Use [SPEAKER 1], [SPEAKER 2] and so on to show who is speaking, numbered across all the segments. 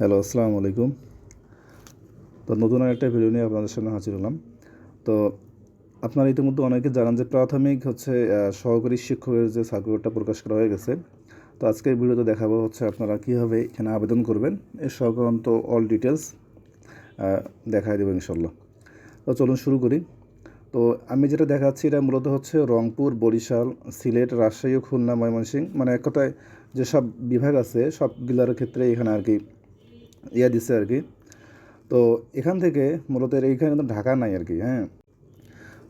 [SPEAKER 1] Hello, আসসালামু আলাইকুম। তো নতুন একটা ভিডিও নিয়ে আপনাদের সামনে হাজির হলাম। তো আপনারা ইতিমধ্যে অনেকে জানান যে প্রাথমিক হচ্ছে সহকারী শিক্ষকের যে সার্কুলারটা প্রকাশ করা হয়ে গেছে। তো আজকের ভিডিওতে দেখাবো হচ্ছে আপনারা কীভাবে এখানে আবেদন করবেন। এর সংক্রান্ত অল ডিটেলস দেখাই দেবো ইনশাল্লাহ তো চলুন শুরু করি। তো আমি যেটা দেখাচ্ছি, এটা মূলত হচ্ছে রংপুর, বরিশাল, সিলেট, রাজশাহী ও খুলনা, ময়মনসিংহ মানে এক কথায় যেসব বিভাগ আছে, সবগুলোর ক্ষেত্রে এখানে আর কি ইয়া দিচ্ছে আর কি। তো এখান থেকে মূলত এইখানে কিন্তু ঢাকা নাই আর কি হ্যাঁ।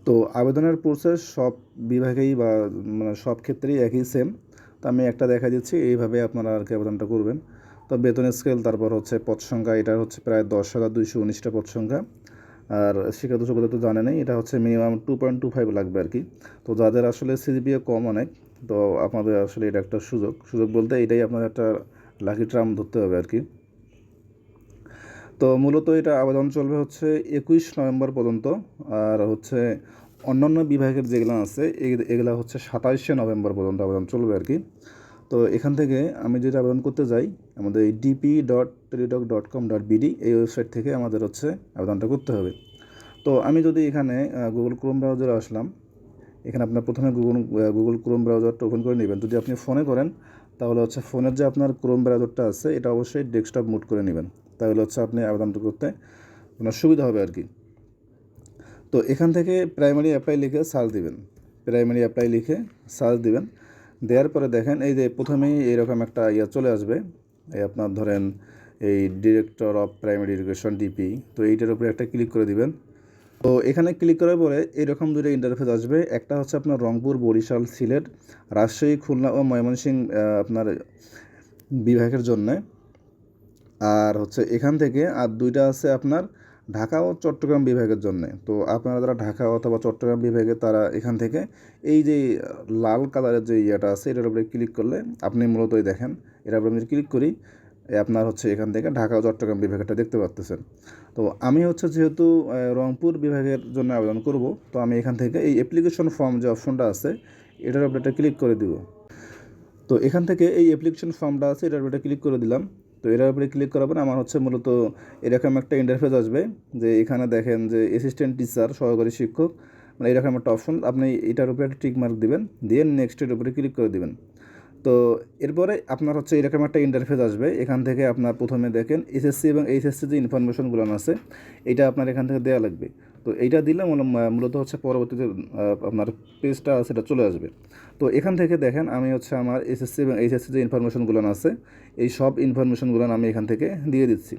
[SPEAKER 1] তো আবেদনের প্রসেস সব বিভাগেই বা মানে সব ক্ষেত্রেই একই সেম তো আমি একটা দেখা দিচ্ছি, এইভাবে আপনারা আর কি আবেদনটা করবেন। তো বেতন স্কেল তারপর হচ্ছে পদ সংখ্যা, এটা হচ্ছে প্রায় দশ হাজার দুইশো উনিশটা পদ সংখ্যা। আর শিক্ষাগত যোগ্যতা তো জানে নেই, এটা হচ্ছে minimum two point two five লাগবে আর কি। তো যাদের আসলে সিজিপিএ কম অনেক, তো আপনাদের আসলে এটা একটা সুযোগ। সুযোগ বলতে এটাই আপনার একটা লাকি ট্রাম ধরতে হবে আর কি। তো মূলত এটা আবেদন চলবে হচ্ছে একুশ নভেম্বর পর্যন্ত, আর হচ্ছে অন্যান্য বিভাগের যেগুলো আছে, এগ- এগুলা হচ্ছে সাতাইশে নভেম্বর পর্যন্ত আবেদন চলবে আর কি। তো এখান থেকে আমি যেটা আবেদন করতে যাই, আমাদের এই DP dot Teletalk dot com dot BD এই ওয়েবসাইট থেকে আমাদের হচ্ছে আবেদনটা করতে হবে। তো আমি যদি এখানে গুগল ক্রোম ব্রাউজারে আসলাম, এখানে আপনার প্রথমে গুগল গুগল ক্রোম ব্রাউজারটা ওপেন করে নেবেন। যদি আপনি ফোনে করেন, তাহলে হচ্ছে ফোনের যে আপনার ক্রোম ব্রাউজারটা আছে, এটা অবশ্যই ডেস্কটপ মুড করে নেবেন। তাহলে হচ্ছে আপনি আবেদনটা করতে আপনার সুবিধা হবে আর কি। তো এখান থেকে প্রাইমারি অ্যাপ্লাই লিখে সার্চ দিবেন। প্রাইমারি অ্যাপ্লাই লিখে সার্চ দিবেন। দেওয়ার পরে দেখেন এই যে প্রথমেই এরকম একটা ইয়ে চলে আসবে। এই আপনার ধরেন এই director of primary education DP তো এইটার উপরে একটা ক্লিক করে দিবেন। তো এখানে ক্লিক করার পরে এরকম দুটো ইন্টারফেস আসবে। একটা হচ্ছে আপনার রংপুর, বরিশাল, সিলেট, রাজশাহী, খুলনা ও ময়মনসিংহ আপনার বিভাগের জন্যে। আর হচ্ছে এখান থেকে আর দুইটা আছে আপনার ঢাকা ও চট্টগ্রাম বিভাগের জন্য। তো আপনারা যারা ঢাকা অথবা চট্টগ্রাম বিভাগে তারা এখান থেকে এই যে লাল কালারের যে ইয়েটা আছে, এটার উপরে ক্লিক করলে আপনি মূলত এই দেখেন। এটার উপরে আমি ক্লিক করি আপনার হচ্ছে এখান থেকে ঢাকা ও চট্টগ্রাম বিভাগটা দেখতে পাচ্তেছেন তো আমি হচ্ছে যেহেতু রংপুর বিভাগের জন্য আবেদন করব, তো আমি এখান থেকে এই অ্যাপ্লিকেশন ফর্ম যে অপশনটা আছে, এটার উপরে ক্লিক করে দিব। তো এখান থেকে এই অ্যাপ্লিকেশন ফর্মটা আছে, এটার উপরে ক্লিক করে দিলাম। তো এটার উপরে ক্লিক করার পরে আমার হচ্ছে মূলত এরকম একটা ইন্টারফেস আসবে যে এখানে দেখেন যে অ্যাসিস্ট্যান্ট টিচার সহকারী শিক্ষক মানে এরকম একটা অপশন আপনি এটার উপরে একটা টিক মার্ক দিবেন, দিয়ে নেক্সটের উপরে ক্লিক করে দিবেন। তো এরপরে আপনার হচ্ছে এরকম একটা ইন্টারফেস আসবে, এখান থেকে আপনার প্রথমে দেখেন এসএসসি এবং এইচএসসি যে ইনফরমেশনগুলো আছে, এটা আপনার এখান থেকে দেওয়া লাগবে। তো এইটা দিলে মূল- মূলত হচ্ছে পরবর্তীতে আপনার পেজটা সেটা চলে আসবে। তো এখান থেকে দেখেন আমি হচ্ছে আমার এসএসসি এবং এইচএসসি যে ইনফরমেশনগুলো আছে, এই সব ইনফরমেশনগুলো আমি এখান থেকে দিয়ে দিচ্ছি।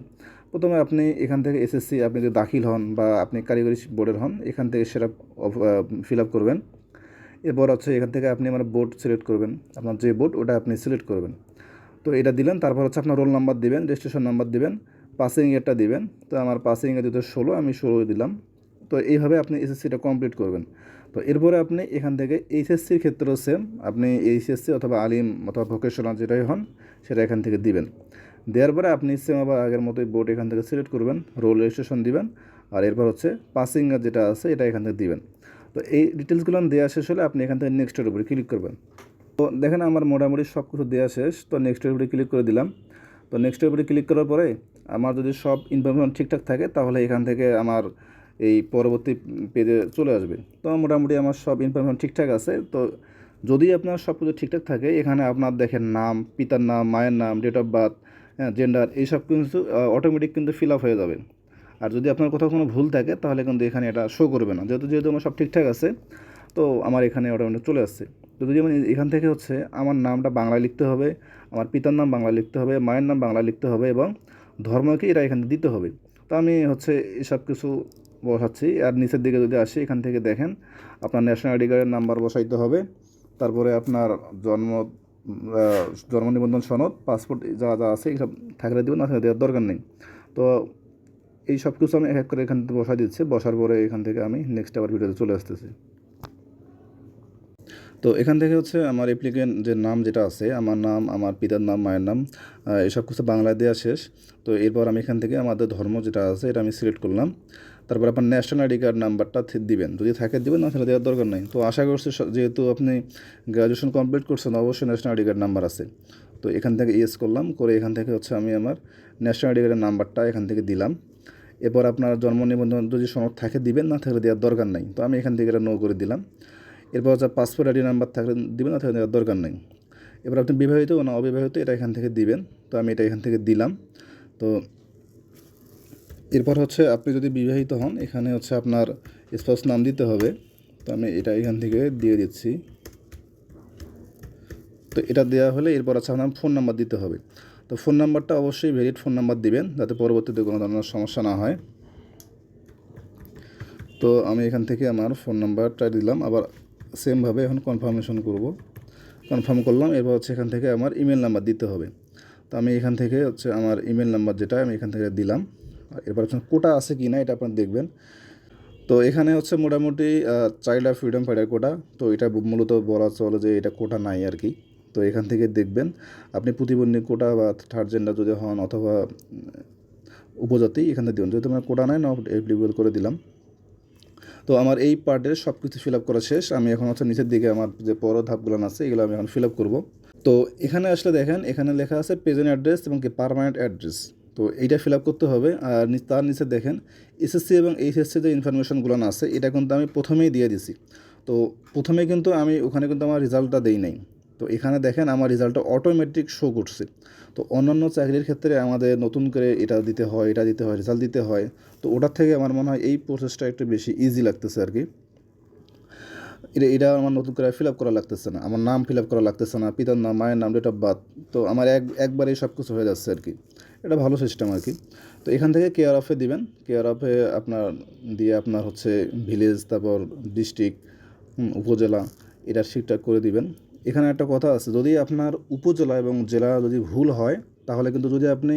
[SPEAKER 1] প্রথমে আপনি এখান থেকে এসএসসি আপনি যদি দাখিল হন বা আপনি কারিগরি বোর্ডের হন, এখান থেকে সেটা ফিল আপ করবেন। এরপর হচ্ছে এখান থেকে আপনি আমার বোর্ড সিলেক্ট করবেন। আপনার যে বোর্ড ওটা আপনি সিলেক্ট করবেন। তো এটা দিলেন, তারপর হচ্ছে আপনার রোল নাম্বার দিবেন রেজিস্ট্রেশন নাম্বার দিবেন পাসিং ইয়ারটা দিবেন। তো আমার পাসিং ইয়ার দিতে ষোলো, আমি ষোলো দিলাম। তো এইভাবে আপনি এসএসসিটা কমপ্লিট করবেন। তো এরপরে আপনি এখান থেকে এইচএসসির ক্ষেত্রেও সেম আপনি এইচএসসি অথবা আলিম অথবা ভোকেশনাল যেটাই হন, সেটা এখান থেকে দিবেন। দেওয়ার পরে আপনি সেম আবার আগের মতোই বোর্ড এখান থেকে সিলেক্ট করবেন রোল রেজিস্ট্রেশন দিবেন, আর এরপর হচ্ছে পাসিং যেটা আছে, এটা এখান থেকে দিবেন। তো এই ডিটেলসগুলো দেওয়া শেষ হলে আপনি এখান থেকে নেক্সটের উপরে ক্লিক করবেন। তো দেখেন আমার মোটামুটি সব কিছু দেওয়া শেষ, তো নেক্সটের উপরে ক্লিক করে দিলাম। তো নেক্সটের উপরে ক্লিক করার পরে আমার যদি সব ইনফরমেশন ঠিকঠাক থাকে, তাহলে এখান থেকে আমার এই পরবর্তী পেজে চলে আসবে। তো মোটামুটি আমার সব ইনফরমেশন ঠিকঠাক আছে। তো যদি আপনার সব কিছু ঠিকঠাক থাকে, এখানে আপনার দেখেন নাম, পিতার নাম, মায়ের নাম ডেট অফ বার্থ জেন্ডার এইসব কিন্তু অটোমেটিক কিন্তু ফিল আপ হয়ে যাবে। আর যদি আপনার কোথাও কোনো ভুল থাকে, তাহলে কিন্তু এখানে এটা শো করবে না। যেহেতু যেহেতু আমার সব ঠিকঠাক আছে, তো আমার এখানে অটোমেটিক চলে আসছে। তো যদি আমি এখান থেকে হচ্ছে আমার নামটা বাংলায় লিখতে হবে, আমার পিতার নাম বাংলায় লিখতে হবে, মায়ের নাম বাংলায় লিখতে হবে এবং ধর্মকে এটা এখানে দিতে হবে। তো আমি হচ্ছে এসব কিছু বসাচ্ছি। আর নিচের দিকে যদি আসি, এখান থেকে দেখেন, আপনার ন্যাশনাল আইডি কার্ডের নাম্বার বসাইতে হবে। তারপরে আপনার জন্ম জন্ম নিবন্ধন সনদ পাসপোর্ট যা যা আছে, এইসব থাকলে দেবেন, না দেওয়ার দরকার নেই। তো এই সব কিছু আমি এক করে এখান থেকে বসা দিচ্ছি। বসার পরে এখান থেকে আমি নেক্সট আবার ভিডিওতে চলে আসতেছি। তো এখান থেকে হচ্ছে আমার অ্যাপ্লিকেন্ট যে নাম যেটা আছে, আমার নাম, আমার পিতার নাম, মায়ের নাম এসব কিছু বাংলায় দেওয়া শেষ। তো এরপর আমি এখান থেকে আমাদের ধর্ম যেটা আছে, এটা আমি সিলেক্ট করলাম। তারপর আপনার ন্যাশনাল আইডি কার্ড নাম্বারটা দিবেন। যদি থাকে, দিবেন, না সেটা দেওয়ার দরকার নেই। তো আশা করছি যেহেতু আপনি গ্র্যাজুয়েশন কমপ্লিট করছেন, অবশ্যই ন্যাশনাল আইডি কার্ড নাম্বার আছে। তো এখান থেকে ইয়েস করলাম, করে এখান থেকে হচ্ছে আমি আমার ন্যাশনাল আইডি কার্ডের নাম্বারটা এখান থেকে দিলাম। এরপর আপনার জন্ম নিবন্ধন যদি সনদ থাকে, দিবেন, না থাকলে দেওয়ার দরকার নাই। তো আমি এখান থেকে এটা নো করে দিলাম। এরপর হচ্ছে পাসপোর্ট আইডি নাম্বার থাকলে দিবেন, না থাকলে দেওয়ার দরকার নেই। এবার আপনি বিবাহিত না অবিবাহিত, এটা এখান থেকে দিবেন। তো আমি এটা এখান থেকে দিলাম। তো এরপর হচ্ছে আপনি যদি বিবাহিত হন, এখানে হচ্ছে আপনার স্পাউস নাম দিতে হবে। তো আমি এটা এখান থেকে দিয়ে দিচ্ছি। তো এটা দেওয়া হলে এরপর হচ্ছে আপনার ফোন নাম্বার দিতে হবে। তো ফোন নাম্বারটা অবশ্যই ভ্যালিড ফোন নাম্বার দিবেন, যাতে পরবর্তীতে কোনো ধরনের সমস্যা না হয়। তো আমি এখান থেকে আমার ফোন নাম্বারটা দিলাম, আবার সেমভাবে এখন কনফার্মেশন করব। কনফার্ম করলাম, এরপর হচ্ছে এখান থেকে আমার ইমেল নাম্বার দিতে হবে। তো আমি এখান থেকে হচ্ছে আমার ইমেল নাম্বার যেটা আমি এখান থেকে দিলাম। এরপর হচ্ছে কোটা আছে কি না, এটা আপনারা দেখবেন। তো এখানে হচ্ছে মোটামুটি child of freedom fighter quota. তো এটা মূলত বলা চলে যে এটা কোটা নাই আর কি। তো এখান থেকে দেখবেন, আপনি প্রতিবন্ধী কোটা বা থার্ড জেন্ডার যদি হন অথবা উপজাতি, এখান থেকে দেবেন যেহেতু আমার কোটা নাই নট এপ্লিকেবল করে দিলাম। তো আমার এই পার্টের সব কিছু ফিল আপ করা শেষ। আমি এখন হচ্ছে নিচের দিকে আমার যে পর ধাপগুলো আছে, এগুলো আমি এখন ফিল আপ করব। তো এখানে আসলে দেখেন, এখানে লেখা আছে প্রেজেন্ট অ্যাড্রেস এবং কি পারমানেন্ট অ্যাড্রেস তো এইটা ফিল আপ করতে হবে। আর তার নিচে দেখেন এসএসসি এবং এইচএসসি যে ইনফরমেশনগুলো আছে, এটা কিন্তু আমি প্রথমেই দিয়ে দিছি। তো প্রথমে কিন্তু আমি ওখানে কিন্তু আমার রেজাল্টটা দেই নাই। তো এখানে দেখেন আমার রেজাল্টটা অটোমেটিক শো করছে। তো অন্যান্য চাকরির ক্ষেত্রে আমাদের নতুন করে এটা দিতে হয়, এটা দিতে হয় রেজাল্ট দিতে হয়। তো ওটার থেকে আমার মনে হয় এই প্রসেসটা একটু বেশি ইজি লাগতেছে আর কি। এটা এটা আমার নতুন করে ফিল আপ করা লাগতেছে না। আমার নাম ফিল আপ করা লাগতেছে না, পিতার নাম, মায়ের নাম ডেট অফ বার্থ তো আমার এক একবারেই সব কিছু হয়ে যাচ্ছে আর কি। এটা ভালো সিস্টেম আর কি। তো এখান থেকে কেয়ার অফে দিবেন। কেয়ার অফে আপনার, দিয়ে আপনার হচ্ছে ভিলেজ তারপর ডিস্ট্রিক্ট উপজেলা এটা ঠিকঠাক করে দিবেন। এখানে একটা কথা আছে, যদি আপনার উপজেলা এবং জেলা যদি ভুল হয়, তাহলে কিন্তু যদি আপনি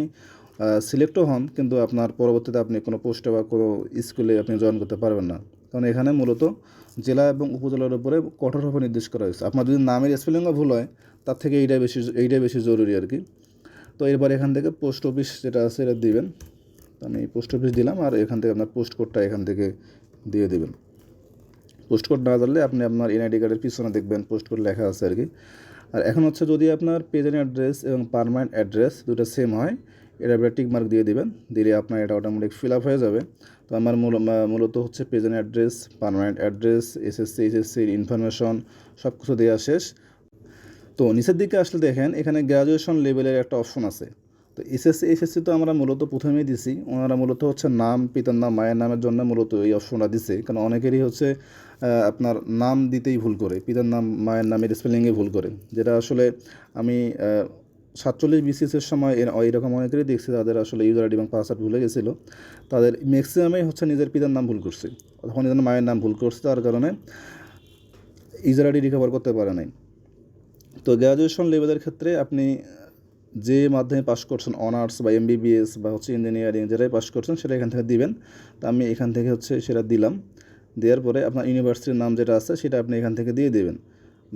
[SPEAKER 1] সিলেক্টও হন, কিন্তু আপনার পরবর্তীতে আপনি কোনো পোস্টে বা কোনো স্কুলে আপনি জয়েন করতে পারবেন না। কারণ এখানে মূলত জেলা এবং উপজেলার উপরে কঠোরভাবে নির্দেশ করা হয়েছে। আপনার যদি নামের স্পেলিংও ভুল হয়, তার থেকে এইটাই বেশি এইটাই বেশি জরুরি আর কি। তো এরপর এখান থেকে পোস্ট অফিস যেটা আছে, এটা দিবেন। আমি পোস্ট অফিস দিলাম আর এখান থেকে আপনার পোস্ট কোডটা এখান থেকে দিয়ে দেবেন। পোস্ট কোড না জানলে আপনি আপনার এনআইডি কার্ডের পিছনে দেখবেন, পোস্ট কোড লেখা আছে আর কি। আর এখন হচ্ছে যদি আপনার প্রেজেন্ট অ্যাড্রেস এবং পারমানেন্ট অ্যাড্রেস দুটো সেম হয়, এটা টিক মার্ক দিয়ে দিবেন। দিলে আপনার এটা অটোমেটিক ফিল আপ হয়ে যাবে। তো আমার মূল- মূলত হচ্ছে present address, permanent address, SSC এইচএসসির information, সব কিছু দেওয়া শেষ। তো নিচের দিকে আসলে দেখেন, এখানে গ্র্যাজুয়েশন লেভেলের একটা অপশন আছে। তো এসএসসি, এইচএসসি তো আমরা মূলত প্রথমেই দিছি। ওনারা মূলত হচ্ছে নাম, পিতার নাম, মায়ের নামের জন্য মূলত এই অপশনটা দিছে। কারণ অনেকেরই হচ্ছে আপনার নাম দিতেই ভুল করে, পিতার নাম, মায়ের নামের স্পেলিংয়ে ভুল করে। যেটা আসলে আমি সাতচল্লিশ বিসিএসের সময় এর- এরকম অনেকেরই দেখছি তাদের আসলে ইউজার আইডি এবং পাসওয়ার্ড ভুলে গেছিল। তাদের ম্যাক্সিমামই হচ্ছে নিজের পিতার নাম ভুল করছে। তখন নিজের মায়ের নাম ভুল করছে, তার কারণে ইউজার আইডি রিকভার করতে পারে নাই। তো গ্র্যাজুয়েশন লেভেলের ক্ষেত্রে আপনি যে মাধ্যমে পাস করছেন অনার্স বা এমবিবিএস বা হচ্ছে ইঞ্জিনিয়ারিং যেটাই পাস করছেন, সেটা এখান থেকে দিবেন। তো আমি এখান থেকে হচ্ছে সেটা দিলাম। দেওয়ার পরে আপনার ইউনিভার্সিটির নাম যেটা আছে, সেটা আপনি এখান থেকে দিয়ে দেবেন।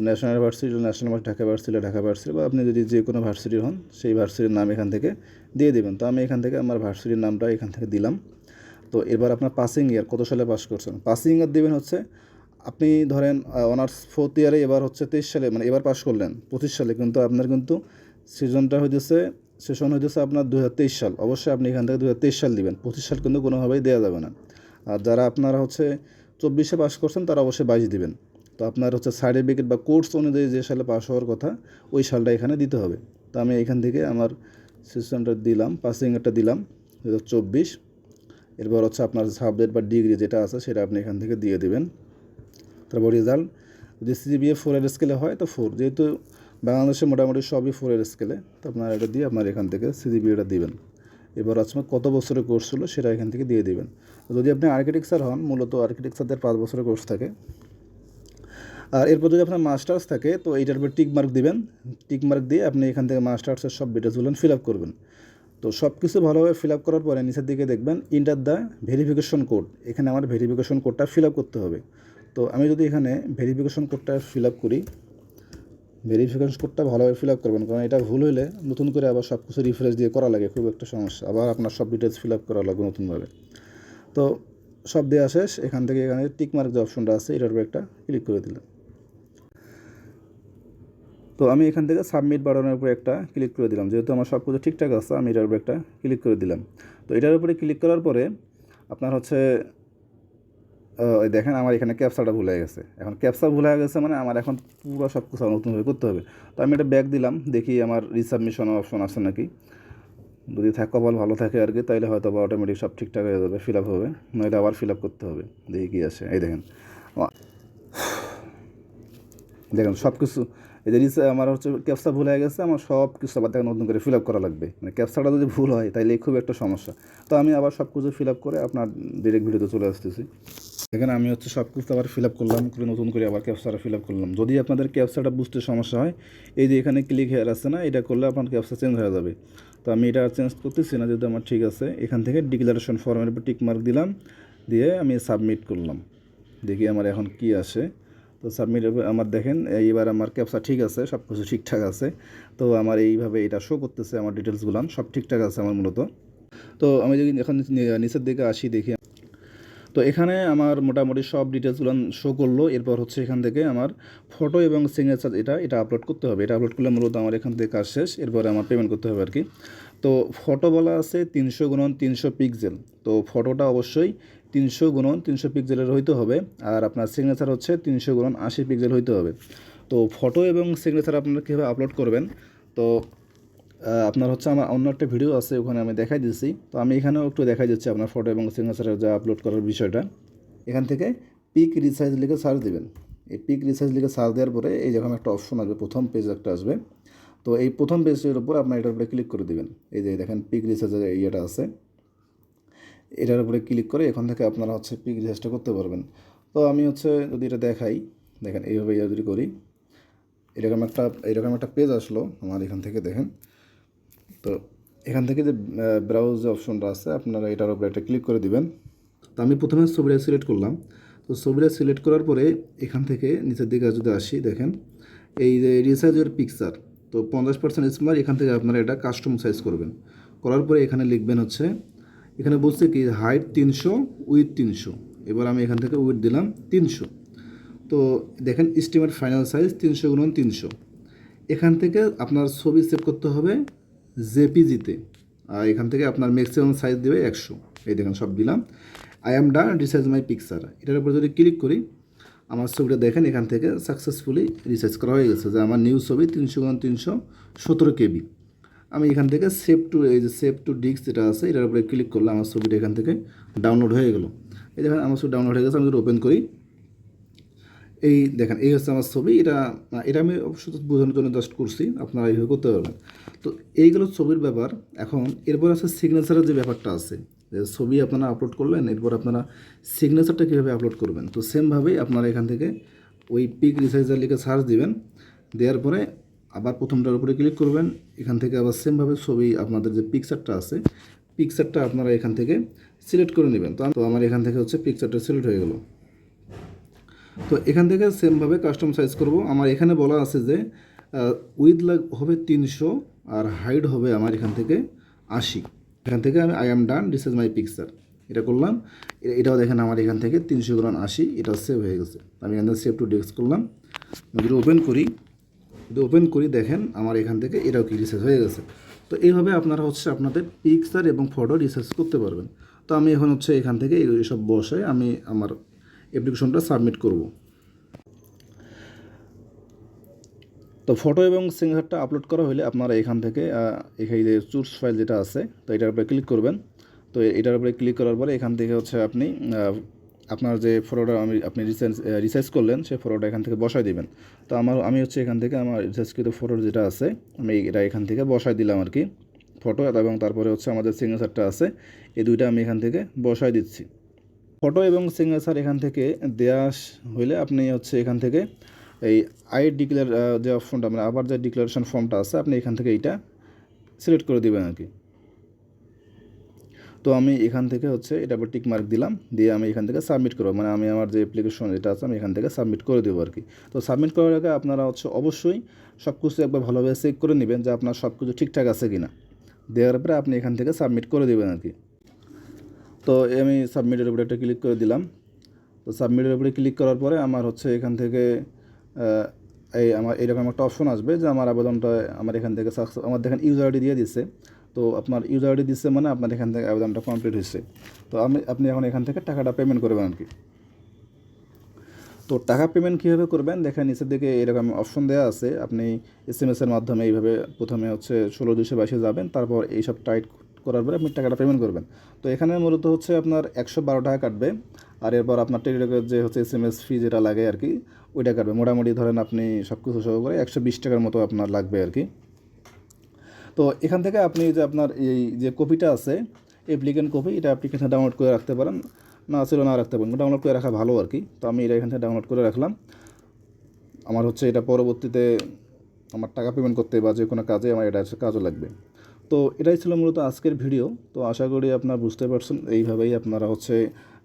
[SPEAKER 1] National varsity national Dhaka varsity Dhaka varsity বা আপনি যদি যে কোনো ভার্সিটির হন, সেই ভার্সিটির নাম এখান থেকে দিয়ে দেবেন। তো আমি এখান থেকে আমার ভার্সিটির নামটা এখান থেকে দিলাম। তো এবার আপনার পাসিং ইয়ার কত সালে পাস করছেন? পাসিং ইয়ার দেবেন হচ্ছে, আপনি ধরেন অনার্স ফোর্থ ইয়ারে এবার হচ্ছে তেইশ সালে মানে এবার পাস করলেন, পঁচিশ সালে। কিন্তু আপনার কিন্তু সিজনটা হইতেছে সেশন হইতেছে আপনার দু সাল। অবশ্যই আপনি এখান থেকে দু সাল দিবেন। পঁচিশ সাল কিন্তু কোনোভাবেই দেওয়া যাবে না। আর যারা আপনারা হচ্ছে চব্বিশে পাস করছেন, তারা অবশ্যই বাইশ দিবেন। তো আপনার হচ্ছে সার্টিফিকেট বা কোর্স অনুযায়ী যে সালে পাস হওয়ার কথা, ওই সালটা এখানে দিতে হবে। তো আমি এখান থেকে আমার সিস্টেমটা দিলাম পাসিং একটা দিলাম দু চব্বিশ। এরপর হচ্ছে আপনার সাবজেক্ট বা ডিগ্রি যেটা আছে, সেটা আপনি এখান থেকে দিয়ে দেবেন। তারপর রেজাল্ট যদি সিজিবিএ ফোরের স্কেলে হয়, তো ফোর যেহেতু বাংলাদেশে মোটামুটি সবই ফোরের স্কেলে তো আপনার এটা দিয়ে আপনার এখান থেকে সিজিবিএটা দিবেন। এবার আপনার কত বছরের কোর্স ছিল, সেটা এখান থেকে দিয়ে দিবেন। যদি আপনি আর্কিটেকচার হন, মূলত আর্কিটেকচারদের পাঁচ বছরের কোর্স থাকে। আর এরপর যদি আপনার মাস্টার্স থাকে, তো এইটার উপর টিক মার্ক দিবেন। টিক মার্ক দিয়ে আপনি এখান থেকে মাস্টার্সের সব ডিটেলসগুলো ফিল আপ করবেন। তো সব কিছু ভালোভাবে ফিল আপ করার পরে নিচের দিকে দেখবেন ইন্টার দ্য ভেরিফিকেশন কোড এখানে আমার ভেরিফিকেশন কোডটা ফিল আপ করতে হবে। তো আমি যদি এখানে ভেরিফিকেশন কোডটা ফিল আপ করি ভেরিফিকেশন কোডটা ভালোভাবে ফিল আপ করবেন। কারণ এটা ভুল হলে নতুন করে আবার সব কিছু রিফ্রেশ দিয়ে করা লাগে, খুব একটা সমস্যা। আবার আপনার সব ডিটেলস ফিল আপ করা লাগবে নতুনভাবে। তো সব দেওয়া শেষ। এখান থেকে এখানে টিক মার্ক যে অপশনটা আছে, এটার উপর একটা ক্লিক করে দিলাম তো আমি এখান থেকে সাবমিট বাটনের উপরে একটা ক্লিক করে দিলাম। যেহেতু আমার সব কিছু ঠিকঠাক আছে, আমি এটার উপরে একটা ক্লিক করে দিলাম। তো এটার উপরে ক্লিক করার পরে আপনার হচ্ছে দেখেন আমার এখানে ক্যাপসাটা ভুলে গেছে। এখন ক্যাপসা ভুলে গেছে মানে আমার এখন পুরো সব কিছু নতুনভাবে করতে হবে। তো আমি এটা ব্যাক দিলাম, দেখি আমার রিসাবমিশন অপশন আছে নাকি। যদি থাক কপাল ভালো থাকে আর কি, তাইলে হয়তো বা অটোমেটিক সব ঠিকঠাক হয়ে যাবে ফিল আপ হবে। নইলে আবার ফিল আপ করতে হবে। দেখি কী আছে এই দেখেন। দেখেন সব কিছু এই যে রিসে আমার হচ্ছে ক্যাপসা ভুল হয়ে গেছে, আমার সব কিছু আবার দেখেন নতুন করে ফিল আপ করা লাগবে। মানে ক্যাপসাটা যদি ভুল হয়, তাইলে খুব একটা সমস্যা। তো আমি আবার সব কিছু ফিল আপ করে আপনার ডিরেক্ট ভিডিওতে চলে আসতেছি। এখানে আমি হচ্ছে সব কিছু আবার ফিল আপ করলাম, করে নতুন করে আবার ক্যাপসাটা ফিল আপ করলাম। যদি আপনাদের ক্যাপসাটা বুঝতে সমস্যা হয়, এই যে এখানে ক্লিক হেয়ার আছে না, এটা করলে আপনার ক্যাপসা চেঞ্জ হয়ে যাবে। তো আমি এটা আর চেঞ্জ করতেছি না যদি আমার ঠিক আছে। এখান থেকে ডিক্লারেশন ফর্মের উপর টিক মার্ক দিলাম, দিয়ে আমি সাবমিট করলাম। দেখি আমার এখন কি আসে। তো সাবমিট আমার দেখেন এইবার আমার ক্যাপসা ঠিক আছে সব কিছু ঠিকঠাক আছে। তো আমার এইভাবে এটা শো করতেছে আমার ডিটেলসগুলো সব ঠিকঠাক আছে আমার মূলত। তো আমি যদি এখন নিচের দিকে আসি দেখি। তো এখানে আমার মোটামুটি সব ডিটেলসগুলো শো করল, এরপর হচ্ছে এখান থেকে আমার ফটো এবং সিগনেচার এটা এটা আপলোড করতে হবে। এটা আপলোড করলে মূলত আমার এখান থেকে কাজ শেষ, এরপরে আমার পেমেন্ট করতে হবে আর কি তো ফটো বলা আছে তিনশো গুণন তিনশো পিক্সেল তো ফটোটা অবশ্যই তিনশো গুণন তিনশো পিক্সেলের হইতে হবে। আর আপনার সিগনেচার হচ্ছে তিনশো গুণন আশি পিক্সেল হইতে হবে। তো ফটো এবং সিগনেচার আপনারা কীভাবে আপলোড করবেন? তো আপনার হচ্ছে আমার অন্য একটা ভিডিও আছে, ওখানে আমি দেখাই দিচ্ছি তো আমি এখানেও একটু দেখাই দিচ্ছি আপনার ফটো এবং সিগনেচারের যা আপলোড করার বিষয়টা। এখান থেকে পিক রিসাইজ লিখে সার্চ দিবেন। এই পিক রিসাইজ লিখে সার্চ দেওয়ার পরে এই যখন একটা অপশন আসবে, প্রথম পেজ একটা আসবে, তো এই প্রথম পেজের উপর আপনার এটার উপরে ক্লিক করে দিবেন। এই যে দেখেন পিক রিসার্চের ইয়েটা আছে। এটার উপরে ক্লিক করে এখান থেকে আপনারা হচ্ছে পিক রিসার্চটা করতে পারবেন। তো আমি হচ্ছে যদি এটা দেখাই, দেখেন এইভাবে যদি করি, এরকম একটা এরকম একটা পেজ আসলো আমার এখান থেকে, দেখেন। তো এখান থেকে যে ব্রাউজ যে অপশনটা আছে, আপনারা এটার উপরে একটা ক্লিক করে দিবেন। তো আমি প্রথমে ছবিটা সিলেক্ট করলাম। তো ছবিটা সিলেক্ট করার পরে এখান থেকে নিচের দিকে যদি আসি, দেখেন, এই যে রিসাইজের পিকচার তো পঞ্চাশ পার্সেন্ট স্মার এখান থেকে আপনারা এটা কাস্টম সাইজ করবেন। করার পরে এখানে লিখবেন হচ্ছে এখানে বলছে কি হাইট তিনশো উইথ তিনশো। এবার আমি এখান থেকে উইথ দিলাম তিনশো। তো দেখেন স্টিমের ফাইনাল সাইজ তিনশো গুণন তিনশো। এখান থেকে আপনার ছবি সেভ করতে হবে জেপিজিতে। আর এখান থেকে আপনার ম্যাক্সিমাম সাইজ দেবে একশো। এই দেখেন, সব দিলাম। I am done resize my picture এটার উপর যদি ক্লিক করি, আমার ছবিটা দেখেন, এখান থেকে সাকসেসফুলি রিসার্চ করা হয়ে গেছে যে আমার নিউ ছবি তিনশো গুণ তিনশো, সতেরো কেবি। আমি এখান থেকে সেভ টু এই যে সেভ টু ডিস্ক যেটা আছে, এটার উপরে ক্লিক করলে আমার ছবিটা এখান থেকে ডাউনলোড হয়ে গেলো। এই দেখেন আমার ছবি ডাউনলোড হয়ে গেছে, আমি যদি ওপেন করি, এই দেখেন, এই হচ্ছে আমার ছবি। এটা এটা আমি অবশ্য বোঝানোর জন্য জাস্ট করছি, আপনারা এইভাবে করতে পারবেন। তো এইগুলো ছবির ব্যাপার, এখন এরপর আছে সিগনেচারের যে ব্যাপারটা আছে ছবি আপনারা আপলোড করলেন, এরপর আপনারা সিগনেচারটা কীভাবে আপলোড করবেন? তো সেমভাবেই আপনারা এখান থেকে ওই পিক রিসাইজার লিখে সার্চ দিবেন, দেওয়ার পরে আবার প্রথমটার উপরে ক্লিক করবেন, এখান থেকে আবার সেমভাবে ছবি আপনাদের যে পিকচারটা আছে পিকচারটা আপনারা এখান থেকে সিলেক্ট করে নেবেন। তো তো আমার এখান থেকে হচ্ছে পিকচারটা সিলেক্ট হয়ে গেলো। তো এখান থেকে সেমভাবে কাস্টম সাইজ করব। আমার এখানে বলা আছে যে উইথ লাগ হবে তিনশো আর হাইট হবে আমার এখান থেকে আশি। এখান থেকে আমি I am done this is my picture এটা করলাম এটাও দেখেন আমার এখান থেকে তিনশো গ্রাম আশি এটা সেভ হয়ে গেছে। আমি এখান থেকে সেভ টু ডেস্ক করলাম। যদি ওপেন করি যদি ওপেন করি, দেখেন আমার এখান থেকে এটাও কি রিসার্চ হয়ে গেছে। তো এইভাবে আপনারা হচ্ছে আপনাদের পিকচার এবং ফটো রিসার্চ করতে পারবেন। তো আমি এখন হচ্ছে এখান থেকে এইসব বসায় আমি আমার অ্যাপ্লিকেশনটা সাবমিট করব। তো ফটো এবং সিঙ্গারটা আপলোড করা হলে আপনারা এখান থেকে এখানে যে চুজ ফাইল যেটা আছে, তো এটার উপরে ক্লিক করবেন। তো এটার উপরে ক্লিক করার পরে এখান থেকে হচ্ছে আপনি আপনার যে ফটোটা আমি, আপনি রিসার্চ রিসার্চ করলেন সেই ফটোটা এখান থেকে বসায় দিবেন। তো আমার, আমি হচ্ছে এখান থেকে আমার রিসার্চকৃত ফটো যেটা আছে, আমি এটা এখান থেকে বসায় দিলাম আর কি, ফটো। এবং তারপরে হচ্ছে আমাদের সিগনেচারটা আছে, এই দুইটা আমি এখান থেকে বসায় দিচ্ছি। ফটো এবং সিগনেচার এখান থেকে দেয়া হইলে আপনি হচ্ছে এখান থেকে এই আই ডিক্লেয়ার যে অপশনটা মানে আবার যে ডিক্লারেশন ফর্মটা আছে, আপনি এখান থেকে এইটা সিলেক্ট করে দেবেন আর কি। তো আমি এখান থেকে হচ্ছে এটা আবার টিক মার্ক দিলাম, দিয়ে আমি এখান থেকে সাবমিট করব। মানে আমি আমার যে অ্যাপ্লিকেশন যেটা আছে, আমি এখান থেকে সাবমিট করে দেবো আর কি তো সাবমিট করার আগে আপনারা হচ্ছে অবশ্যই সব কিছু একবার ভালোভাবে চেক করে নেবেন যে আপনার সব কিছু ঠিকঠাক আছে কি না দেওয়ার পরে আপনি এখান থেকে সাবমিট করে দেবেন আর কি তো আমি সাবমিটের উপরে একটা ক্লিক করে দিলাম। তো সাবমিটের উপরে ক্লিক করার পরে আমার হচ্ছে এখান থেকে এই আমার এরকম একটা অপশন আসবে যে আমার আবেদনটা আমার এখান থেকে আমার দেখেন ইউজার আইডি দিয়ে দিচ্ছে তো আপনার ইউজার আইডি দিচ্ছে মানে আপনার এখান থেকে আবেদনটা কমপ্লিট হয়েছে। তো আমি, আপনি এখন এখান থেকে টাকাটা পেমেন্ট করবেন আর কি? তো টাকা পেমেন্ট কীভাবে করবেন? দেখেন নিচের দিকে এরকম অপশন দেওয়া আছে। আপনি এস এম এসের মাধ্যমে এইভাবে প্রথমে হচ্ছে ষোলো দুশো বাইশে যাবেন। তারপর এইসব টাইট করার পরে আপনি টাকাটা পেমেন্ট করবেন। তো এখানে মূলত হচ্ছে আপনার একশো বারো টাকা কাটবে। আর এরপর আপনার টেলিটকের যে হচ্ছে এস এম এস ফি যেটা লাগে আর কি, ওইটা কাটবে। মোটামুটি ধরেন আপনি সব কিছু সহ করে একশো বিশ টাকার মতো আপনার লাগবে আর কি। তো এখান থেকে আপনি যে আপনার এই যে কপিটা আছে অ্যাপ্লিকেন্ট কপি এটা এখানে ডাউনলোড করে রাখতে পারেন। না ছিল না রাখতে পারেন ডাউনলোড করে রাখা ভালো আর কি তো আমি এটা এখান থেকে ডাউনলোড করে রাখলাম। আমার হচ্ছে এটা পরবর্তীতে আমার টাকা পেমেন্ট করতে বা যে কোনো কাজে আমার এটা কাজও লাগবে। তো এটাই ছিল মূলত আজকের ভিডিও তো আশা করি আপনারা বুঝতে পারছেন, এইভাবেই আপনারা হচ্ছে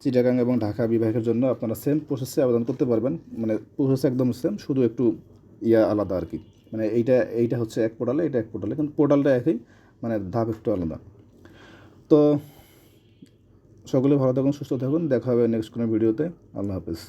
[SPEAKER 1] চিটাগাং এবং ঢাকা বিভাগের জন্য আপনারা সেম প্রসেসে আবেদন করতে পারবেন। মানে প্রসেস একদম সেম শুধু একটু ইয়া আলাদা আর কি মানে এইটা এইটা হচ্ছে এক পোর্টালে, এটা এক পোর্টালে। কিন্তু পোর্টালটা একই মানে ধাপ একটু আলাদা। তো সকলে ভালো থাকুন, সুস্থ থাকুন। দেখা হবে নেক্সট কোনো ভিডিওতে। আল্লাহ হাফিজ।